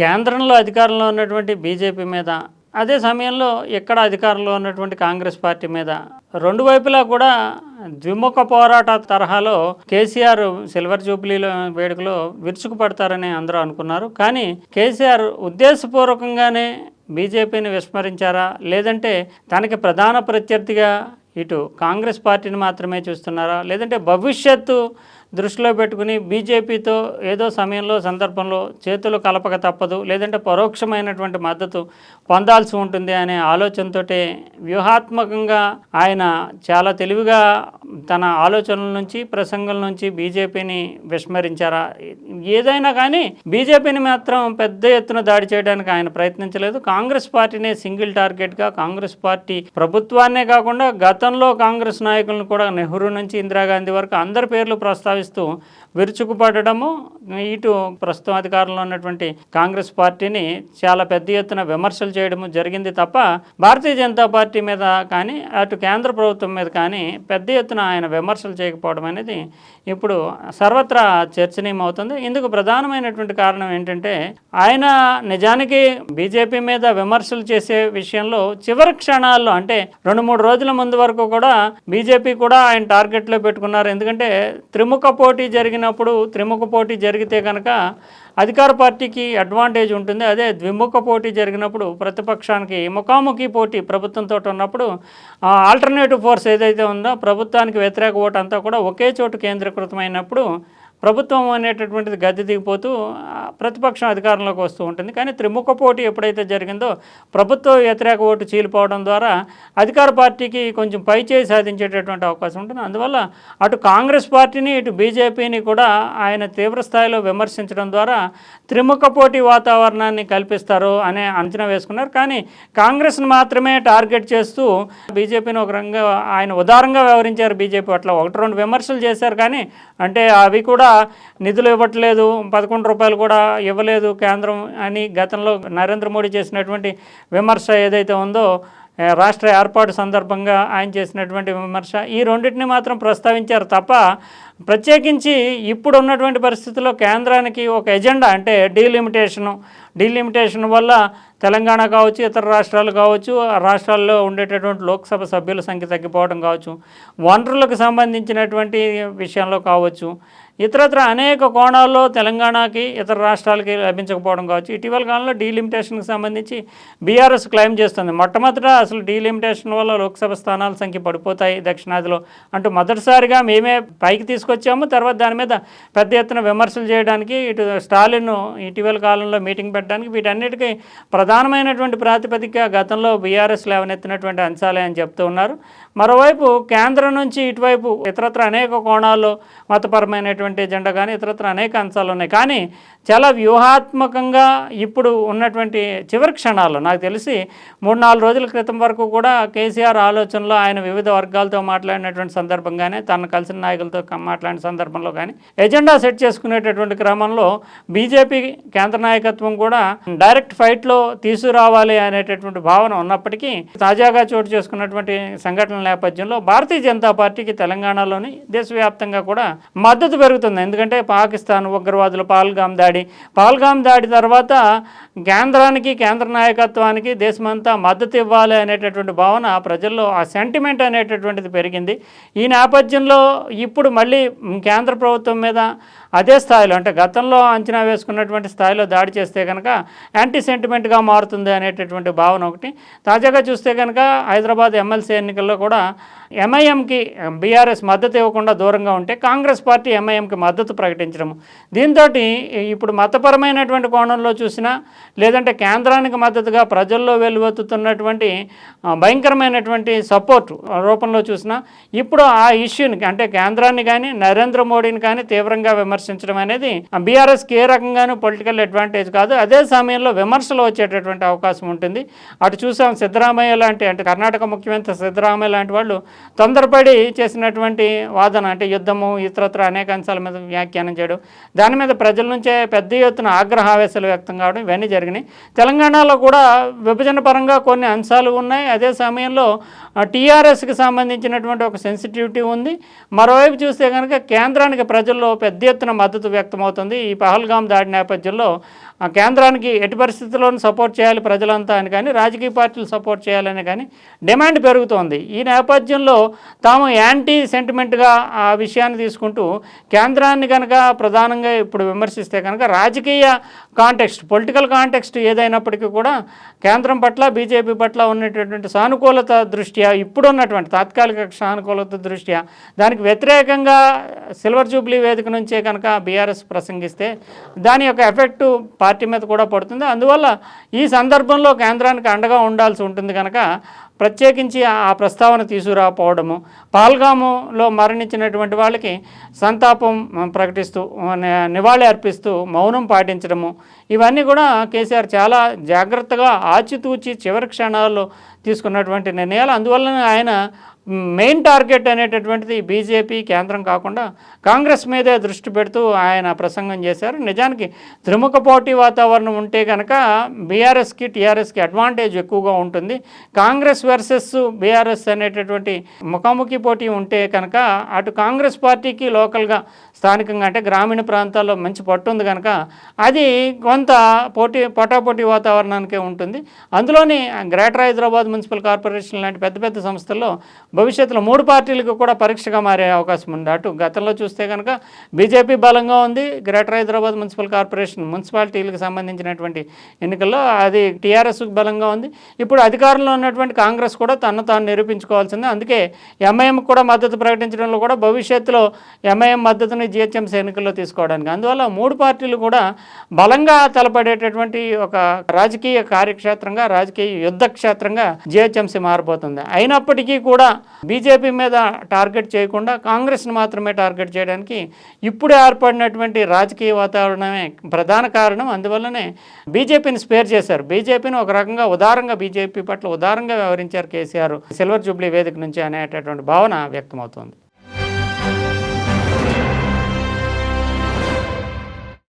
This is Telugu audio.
కేంద్రంలో అధికారంలో ఉన్నటువంటి బీజేపీ మీద అదే సమయంలో ఇక్కడ అధికారంలో ఉన్నటువంటి కాంగ్రెస్ పార్టీ మీద. రెండు వైపులా కూడా ద్విముఖ పోరాట తరహాలో కేసీఆర్ సిల్వర్ జూబ్లీలో వేడుకలో విరుచుకుపడతారని అందరూ అనుకున్నారు. కానీ కేసీఆర్ ఉద్దేశపూర్వకంగానే బీజేపీని విస్మరించారా? లేదంటే తనకి ప్రధాన ప్రత్యర్థిగా ఇటు కాంగ్రెస్ పార్టీని మాత్రమే చూస్తున్నారా? లేదంటే భవిష్యత్తు దృష్టిలో పెట్టుకుని బీజేపీతో ఏదో సమయంలో సందర్భంలో చేతులు కలపక తప్పదు లేదంటే పరోక్షమైనటువంటి మద్దతు పొందాల్సి ఉంటుంది అనే ఆలోచనతోటే వ్యూహాత్మకంగా ఆయన చాలా తెలివిగా తన ఆలోచనల నుంచి ప్రసంగం నుంచి బీజేపీని విస్మరించారా? ఏదైనా కానీ బీజేపీని మాత్రం పెద్ద ఎత్తున దాడి చేయడానికి ఆయన ప్రయత్నించలేదు. కాంగ్రెస్ పార్టీనే సింగిల్ టార్గెట్గా కాంగ్రెస్ పార్టీ ప్రభుత్వాన్నే కాకుండా గతంలో కాంగ్రెస్ నాయకులను కూడా నెహ్రూ నుంచి ఇందిరాగాంధీ వరకు అందరి పేర్లు ప్రస్తావిస్తూ విరుచుకుపడము ఇటు ప్రస్తుతం అధికారంలో ఉన్నటువంటి కాంగ్రెస్ పార్టీని చాలా పెద్ద ఎత్తున విమర్శలు చేయడము జరిగింది తప్ప భారతీయ జనతా పార్టీ మీద కానీ అటు కేంద్ర ప్రభుత్వం మీద కానీ పెద్ద ఎత్తున ఆయన విమర్శలు చేయకపోవడం అనేది ఇప్పుడు సర్వత్రా చర్చనీయం అవుతుంది ఇందుకు ప్రధానమైనటువంటి కారణం ఏంటంటే ఆయన నిజానికి బీజేపీ మీద విమర్శలు చేసే విషయంలో చివరి క్షణాల్లో అంటే రెండు మూడు రోజుల ముందు వరకు కూడా బీజేపీ కూడా ఆయన టార్గెట్లో పెట్టుకున్నారు. ఎందుకంటే త్రిముఖ పోటీ జరిగినప్పుడు త్రిముఖ పోటీ జరిగితే కనుక అధికార పార్టీకి అడ్వాంటేజ్ ఉంటుంది. అదే ద్విముఖ పోటీ జరిగినప్పుడు ప్రతిపక్షానికి ముఖాముఖి పోటీ ప్రభుత్వంతో ఉన్నప్పుడు ఆల్టర్నేటివ్ ఫోర్స్ ఏదైతే ఉందో ప్రభుత్వానికి వ్యతిరేక ఓటు అంతా కూడా ఒకే చోటు కేంద్రీకృతమైనప్పుడు ప్రభుత్వం అనేటటువంటిది గద్దె దిగిపోతూ ప్రతిపక్షం అధికారంలోకి వస్తూ ఉంటుంది. కానీ త్రిముఖ పోటీ ఎప్పుడైతే జరిగిందో ప్రభుత్వ వ్యతిరేక ఓటు చీలిపోవడం ద్వారా అధికార పార్టీకి కొంచెం పై చేయి సాధించేటటువంటి అవకాశం ఉంటుంది. అందువల్ల అటు కాంగ్రెస్ పార్టీని ఇటు బీజేపీని కూడా ఆయన తీవ్ర స్థాయిలో విమర్శించడం ద్వారా త్రిముఖ పోటీ వాతావరణాన్ని కల్పిస్తారు అనే అంచనా వేసుకున్నారు. కానీ కాంగ్రెస్ను మాత్రమే టార్గెట్ చేస్తూ బీజేపీని ఒక రంగా ఆయన ఉదారంగా వ్యవహరించారు. బీజేపీ అట్లా ఒకటి రెండు విమర్శలు చేశారు. కానీ అంటే అవి కూడా నిధులు ఇవ్వట్లేదు పదకొండు రూపాయలు కూడా ఇవ్వలేదు కేంద్రం అని గతంలో నరేంద్ర మోడీ చేసినటువంటి విమర్శ ఏదైతే ఉందో రాష్ట్ర ఏర్పాటు సందర్భంగా ఆయన చేసినటువంటి విమర్శ ఈ రెండింటిని మాత్రం ప్రస్తావించారు తప్ప ప్రత్యేకించి ఇప్పుడు ఉన్నటువంటి పరిస్థితుల్లో కేంద్రానికి ఒక ఎజెండా అంటే డీలిమిటేషను డీలిమిటేషన్ వల్ల తెలంగాణ కావచ్చు ఇతర రాష్ట్రాలు కావచ్చు ఆ రాష్ట్రాల్లో ఉండేటటువంటి లోక్సభ సభ్యుల సంఖ్య తగ్గిపోవడం కావచ్చు వనరులకు సంబంధించినటువంటి విషయంలో కావచ్చు ఇతరత్ర అనేక కోణాల్లో తెలంగాణకి ఇతర రాష్ట్రాలకి లభించకపోవడం కావచ్చు. ఇటీవల కాలంలో డీలిమిటేషన్కి సంబంధించి బీఆర్ఎస్ క్లెయిమ్ చేస్తుంది. మొట్టమొదట అసలు డీలిమిటేషన్ వల్ల లోక్సభ స్థానాల సంఖ్య పడిపోతాయి దక్షిణాదిలో అంటూ మొదటిసారిగా మేమే పైకి తీసుకొచ్చాము. తర్వాత దాని మీద పెద్ద ఎత్తున విమర్శలు చేయడానికి ఇటు స్టాలిన్ ఇటీవల కాలంలో మీటింగ్ పెట్టడానికి వీటన్నిటికీ ప్రధానమైనటువంటి ప్రాతిపదిక గతంలో బీఆర్ఎస్ లేవనెత్తినటువంటి అంశాలే అని చెప్తూ ఉన్నారు. మరోవైపు కేంద్రం నుంచి ఇటువైపు ఇతరత్ర అనేక కోణాల్లో మతపరమైనటువంటి ఎజెండా కానీ ఇతరత్ర అనేక అంశాలు ఉన్నాయి. కానీ చాలా వ్యూహాత్మకంగా ఇప్పుడు ఉన్నటువంటి చివరి క్షణాల్లో నాకు తెలిసి మూడు నాలుగు రోజుల క్రితం వరకు కూడా కేసీఆర్ ఆలోచనలో ఆయన వివిధ వర్గాలతో మాట్లాడినటువంటి సందర్భంగానే తను కలిసిన నాయకులతో మాట్లాడిన సందర్భంలో కానీ ఎజెండా సెట్ చేసుకునేటటువంటి క్రమంలో బీజేపీ కేంద్ర నాయకత్వం కూడా డైరెక్ట్ ఫైట్లో తీసుకురావాలి అనేటటువంటి భావన ఉన్నప్పటికీ తాజాగా చోటు చేసుకున్నటువంటి సంఘటనల నేపథ్యంలో భారతీయ జనతా పార్టీకి తెలంగాణలోని దేశవ్యాప్తంగా కూడా మద్దతు పెరుగుతుంది ఎందుకంటే పాకిస్తాన్ ఉగ్రవాదుల పాల్గామ్ దాడి. పాల్గామ్ దాడి తర్వాత కేంద్రానికి కేంద్ర నాయకత్వానికి దేశమంతా మద్దతు ఇవ్వాలి అనేటటువంటి భావన ప్రజల్లో ఆ సెంటిమెంట్ అనేటటువంటిది పెరిగింది. ఈ నేపథ్యంలో ఇప్పుడు మళ్ళీ కేంద్ర ప్రభుత్వం మీద అదే స్థాయిలో అంటే గతంలో అంచనా వేసుకున్నటువంటి స్థాయిలో దాడి చేస్తే కనుక యాంటీ సెంటిమెంట్గా మారుతుంది అనేటటువంటి భావన ఒకటి. తాజాగా చూస్తే కనుక హైదరాబాద్ ఎమ్మెల్సీ ఎన్నికల్లో కూడా ఎంఐఎంకి బీఆర్ఎస్ మద్దతు ఇవ్వకుండా దూరంగా ఉంటే కాంగ్రెస్ పార్టీ ఎంఐఎంకి మద్దతు ప్రకటించడం. దీంతో ఇప్పుడు మతపరమైనటువంటి కోణంలో చూసినా లేదంటే కేంద్రానికి మద్దతుగా ప్రజల్లో వెలువెత్తుతున్నటువంటి భయంకరమైనటువంటి సపోర్ట్ రూపంలో చూసినా ఇప్పుడు ఆ ఇష్యూని అంటే కేంద్రాన్ని కానీ నరేంద్ర మోడీని కానీ తీవ్రంగా విమర్శించడం అనేది బీఆర్ఎస్కి ఏ రకంగానూ పొలిటికల్ అడ్వాంటేజ్ కాదు. అదే సమయంలో విమర్శలు వచ్చేటటువంటి అవకాశం ఉంటుంది. అటు చూసాం సిద్ధరామయ్య లాంటి అంటే కర్ణాటక ముఖ్యమంత్రి సిద్ధరామయ్య లాంటి వాళ్ళు తొందరపడి చేసినటువంటి వాదన అంటే యుద్ధము ఇతరత్ర అనేక అంశాలు మీద వ్యాఖ్యానం చేయడం దాని మీద ప్రజల నుంచే పెద్ద ఎత్తున ఆగ్రహావేశాలు వ్యక్తం కావడం ఇవన్నీ జరిగినాయి. తెలంగాణలో కూడా విభజన పరంగా కొన్ని అంశాలు ఉన్నాయి. అదే సమయంలో టీఆర్ఎస్కి సంబంధించినటువంటి ఒక సెన్సిటివిటీ ఉంది. మరోవైపు చూస్తే కనుక కేంద్రానికి ప్రజల్లో పెద్ద ఎత్తున మద్దతు వ్యక్తమవుతుంది. ఈ పహల్గాం దాడి నేపథ్యంలో కేంద్రానికి ఎట్టి పరిస్థితుల్లోనూ సపోర్ట్ చేయాలి ప్రజలంతా అని కానీ రాజకీయ పార్టీలు సపోర్ట్ చేయాలని కానీ డిమాండ్ పెరుగుతోంది. ఈ నేపథ్యంలో తాము యాంటీ సెంటిమెంట్గా ఆ విషయాన్ని తీసుకుంటూ కేంద్రాన్ని కనుక ప్రధానంగా ఇప్పుడు విమర్శిస్తే కనుక రాజకీయ కాంటెక్స్ట్ పొలిటికల్ కాంటెక్స్ట్ ఏదైనప్పటికీ కూడా కేంద్రం పట్ల బీజేపీ పట్ల ఉన్నటువంటి సానుకూలత దృష్ట్యా ఇప్పుడున్నటువంటి తాత్కాలిక సానుకూలత దృష్ట్యా దానికి వ్యతిరేకంగా సిల్వర్ జూబ్లీ వేదిక నుంచే కనుక బీఆర్ఎస్ ప్రసంగిస్తే దాని యొక్క ఎఫెక్టు పార్టీ మీద కూడా పడుతుంది. అందువల్ల ఈ సందర్భంలో కేంద్రానికి అండగా ఉండాల్సి ఉంటుంది కనుక ప్రత్యేకించి ఆ ప్రస్తావన తీసుకురాకపోవడము. పాల్గాములో మరణించినటువంటి వాళ్ళకి సంతాపం ప్రకటిస్తూ నివాళి అర్పిస్తూ మౌనం పాటించడము. ఇవన్నీ కూడా కేసీఆర్ చాలా జాగ్రత్తగా ఆచితూచి చివరి క్షణాల్లో తీసుకున్నటువంటి నిర్ణయాలు. అందువలన ఆయన మెయిన్ టార్గెట్ అనేటటువంటిది బీజేపీ కేంద్రం కాకుండా కాంగ్రెస్ మీదే దృష్టి పెడుతూ ఆయన ప్రసంగం చేశారు. నిజానికి త్రిముఖ పోటీ వాతావరణం ఉంటే కనుక బీఆర్ఎస్కి టీఆర్ఎస్కి అడ్వాంటేజ్ ఎక్కువగా ఉంటుంది. కాంగ్రెస్ వర్సెస్ బీఆర్ఎస్ అనేటటువంటి ముఖాముఖి పోటీ ఉంటే కనుక అటు కాంగ్రెస్ పార్టీకి లోకల్గా స్థానికంగా అంటే గ్రామీణ ప్రాంతాల్లో మంచి పట్టు ఉంది కనుక అది కొంత పోటీ పోటాపోటీ వాతావరణానికే ఉంటుంది. అందులోని గ్రేటర్ హైదరాబాద్ మున్సిపల్ కార్పొరేషన్ లాంటి పెద్ద పెద్ద సంస్థల్లో భవిష్యత్తులో మూడు పార్టీలకు కూడా పరీక్షగా మారే అవకాశం ఉంది. అటు గతంలో చూస్తే కనుక బీజేపీ బలంగా ఉంది. గ్రేటర్ హైదరాబాద్ మున్సిపల్ కార్పొరేషన్ మున్సిపాలిటీలకు సంబంధించినటువంటి ఎన్నికల్లో అది టీఆర్ఎస్కు బలంగా ఉంది. ఇప్పుడు అధికారంలో ఉన్నటువంటి కాంగ్రెస్ కూడా తను తాను నిరూపించుకోవాల్సింది. అందుకే ఎంఐఎం కూడా మద్దతు ప్రకటించడంలో కూడా భవిష్యత్తులో ఎంఐఎం మద్దతుని జిహెచ్ఎంసీ ఎన్నికల్లో తీసుకోవడానికి. అందువల్ల మూడు పార్టీలు కూడా బలంగా తలపడేటటువంటి ఒక రాజకీయ కార్యక్షేత్రంగా రాజకీయ యుద్ధ క్షేత్రంగా జిహెచ్ఎంసీ మారిపోతుంది. అయినప్పటికీ కూడా బీజేపీ మీద టార్గెట్ చేయకుండా కాంగ్రెస్ని మాత్రమే టార్గెట్ చేయడానికి ఇప్పుడు ఏర్పడినటువంటి రాజకీయ వాతావరణమే ప్రధాన కారణం. అందువల్లనే బీజేపీని స్పేర్ చేశారు. బీజేపీని ఒక రకంగా ఉదారంగా బీజేపీ పట్ల ఉదారంగా వ్యవహరించారు కేసీఆర్. సిల్వర్ జూబ్లీ వేదిక నుంచి అనేటటువంటి భావన వ్యక్తమవుతోంది.